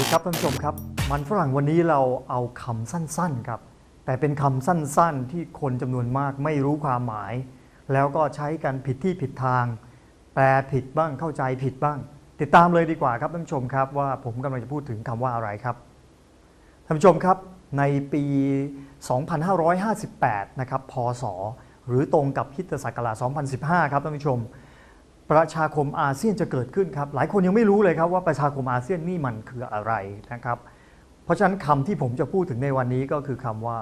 ครับท่านผู้ชมครับ มันฝรั่งวันนี้เราเอาคำสั้นๆครับ แต่เป็นคำสั้นๆ ที่คนจำนวนมากไม่รู้ความหมาย แล้วก็ใช้กันผิดที่ผิดทาง แปลผิดบ้างเข้าใจผิดบ้าง ติดตามเลยดีกว่าครับท่านผู้ชมครับว่าผมกำลังจะพูดถึงคำว่าอะไรครับท่านผู้ชมครับในปี 2558 นะครับ พศ หรือตรงกับคิดศักราช2015 ครับท่านผู้ชม ประชาคมอาเซียนจะเกิดขึ้นครับ หลายคนยังไม่รู้เลยครับว่าประชาคมอาเซียนนี่มันคืออะไรนะครับ เพราะฉะนั้นคำที่ผมจะพูดถึงในวันนี้ก็คือคำว่า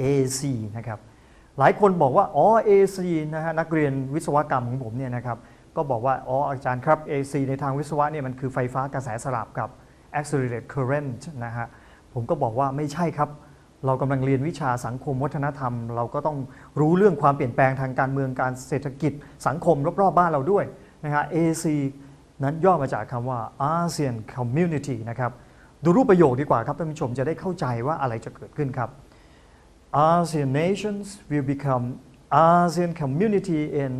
AC นะครับ หลายคนบอกว่า อ๋อ AC นะฮะนักเรียนวิศวกรรมของผมเนี่ยนะครับ ก็บอกว่า อ๋ออาจารย์ครับ AC ในทางวิศวะเนี่ยมันคือไฟฟ้ากระแสสลับกับ accelerated current นะฮะ ผมก็บอกว่าไม่ใช่ครับ เรากำลังเรียนวิชาสังคมวัฒนธรรม เราก็ต้องรู้เรื่องความเปลี่ยนแปลงทางการเมืองการเศรษฐกิจสังคมรอบๆบ้านเราด้วยนะฮะ AC นั้นย่อมาจากคำว่า ASEAN Community นะครับดูรูปประโยคดีกว่าครับท่านผู้ชมจะได้เข้าใจว่าอะไรจะเกิดขึ้นครับ ASEAN nations will become ASEAN community in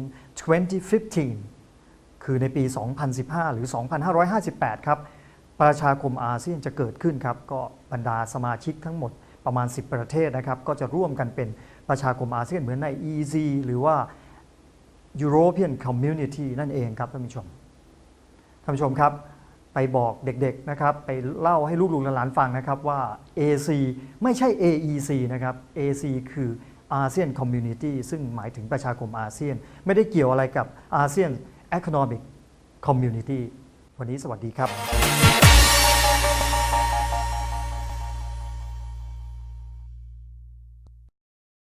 2015 คือในปี 2015 หรือ 2558 ครับประชาคมอาเซียนจะเกิดขึ้นครับ ก็บรรดาสมาชิกทั้งหมด ประมาณ 10 ประเทศนะครับก็จะร่วมกันเป็นประชาคมอาเซียนเหมือนใน EZ หรือว่า European Community นั่นเองครับท่านผู้ชมท่านผู้ชมครับ ไปบอกเด็กๆนะครับไปเล่าให้ลูกๆหลานๆฟังนะครับว่า AC ไม่ใช่ AEC นะครับ AC คือ ASEAN Community ซึ่งหมายถึงประชาคมอาเซียน ไม่ได้เกี่ยวอะไรกับ ASEAN Economic Community วันนี้สวัสดีครับ